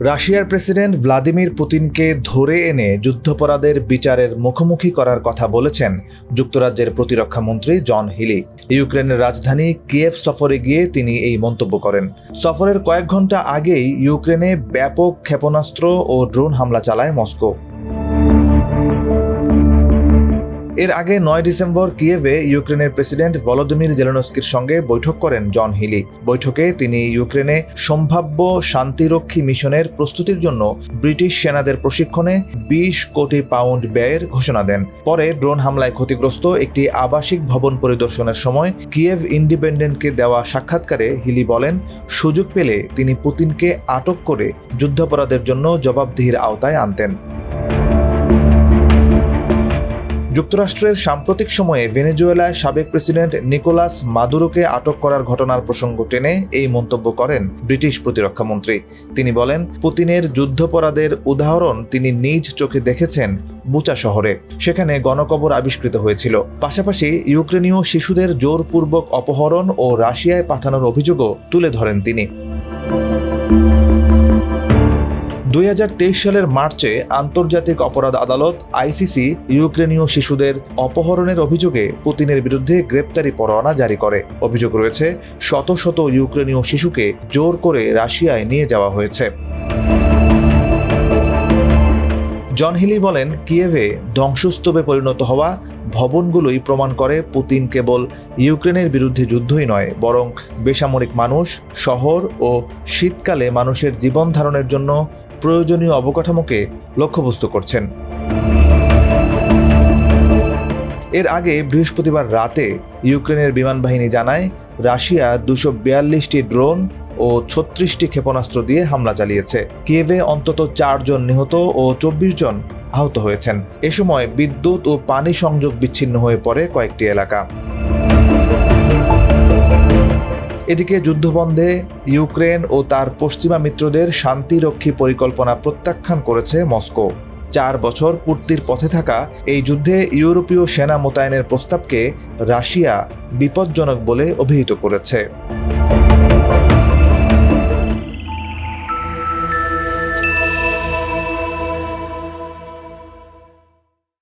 রাশিয়ার president Vladimir পুতিনকে ধরে এনে যুদ্ধাপরাধের বিচারের মুখোমুখি করার কথা বলেছেন যুক্তরাজ্যের প্রতিরক্ষা মন্ত্রী জন হিলি। ইউক্রেনের রাজধানী কিয়েভ সফরে গিয়ে তিনি এই মন্তব্য করেন। সফরের কয়েক ঘণ্টা আগেই ইউক্রেনে ব্যাপক ক্ষেপণাস্ত্র ও ড্রোন হামলা চালায় মস্কো। এর আগে নয় ডিসেম্বর কিয়েভে ইউক্রেনের প্রেসিডেন্ট ভলোদিমির জেলেনস্কির সঙ্গে বৈঠক করেন জন হিলি। বৈঠকে তিনি ইউক্রেনে সম্ভাব্য শান্তিরক্ষী মিশনের প্রস্তুতির জন্য ব্রিটিশ সেনাদের প্রশিক্ষণে বিশ কোটি পাউন্ড ব্যয়ের ঘোষণা দেন। পরে ড্রোন হামলায় ক্ষতিগ্রস্ত একটি আবাসিক ভবন পরিদর্শনের সময় কিয়েভ ইন্ডিপেন্ডেন্টকে দেওয়া সাক্ষাৎকারে হিলি বলেন, সুযোগ পেলে তিনি পুতিনকে আটক করে যুদ্ধাপরাধের জন্য জবাবদিহির আওতায় আনতেন। যুক্তরাষ্ট্রের সাম্প্রতিক সময়ে ভেনেজুয়েলায় সাবেক প্রেসিডেন্ট নিকোলাস মাদুরোকে আটক করার ঘটনার প্রসঙ্গ টেনে এই মন্তব্য করেন ব্রিটিশ প্রতিরক্ষামন্ত্রী তিনি বলেন, পুতিনের যুদ্ধপরাধের উদাহরণ তিনি নিজ চোখে দেখেছেন বুচা শহরে। সেখানে গণকবর আবিষ্কৃত হয়েছিল। পাশাপাশি ইউক্রেনীয় শিশুদের জোরপূর্বক অপহরণ ও রাশিয়ায় পাঠানোর অভিযোগও তুলে ধরেন তিনি। দুই হাজার তেইশ সালের মার্চে আন্তর্জাতিক অপরাধ আদালত আইসিসি ইউক্রেনীয় শিশুদের অপহরণের অভিযোগে পুতিনের বিরুদ্ধে গ্রেপ্তারি পরোয়ানা জারি করে। অভিযোগ রয়েছে, শত শত ইউক্রেনীয় শিশুকে জোর করে রাশিয়ায় নিয়ে যাওয়া হয়েছে। জন হিলি বলেন, কিয়েভে ধ্বংসস্তূপে পরিণত হওয়া ভবনগুলোই প্রমাণ করে পুতিন কেবল ইউক্রেনের বিরুদ্ধে যুদ্ধই নয়, বরং বেসামরিক মানুষ, শহর ও শীতকালে মানুষের জীবন ধারণের জন্য প্রয়োজনীয় অবকাঠামোকে লক্ষ্যবস্তু করছেন। এর আগে বৃহস্পতিবার রাতে ইউক্রেনের বিমান বাহিনী জানায়, রাশিয়া দুশো বিয়াল্লিশটি ড্রোন ও ছত্রিশটি ক্ষেপণাস্ত্র দিয়ে হামলা চালিয়েছে। কিয়েভে অন্তত চারজন নিহত ও চব্বিশ জন আহত হয়েছেন। এ সময় বিদ্যুৎ ও পানি সংযোগ বিচ্ছিন্ন হয়ে পড়ে কয়েকটি এলাকা। এদিকে যুদ্ধবন্ধে ইউক্রেন ও তার পশ্চিমা মিত্রদের শান্তিরক্ষী পরিকল্পনা প্রত্যাখ্যান করেছে মস্কো। চার বছর পূর্তির পথে থাকা এই যুদ্ধে ইউরোপীয় সেনা মোতায়েনের প্রস্তাবকে রাশিয়া বিপজ্জনক বলে অভিহিত করেছে।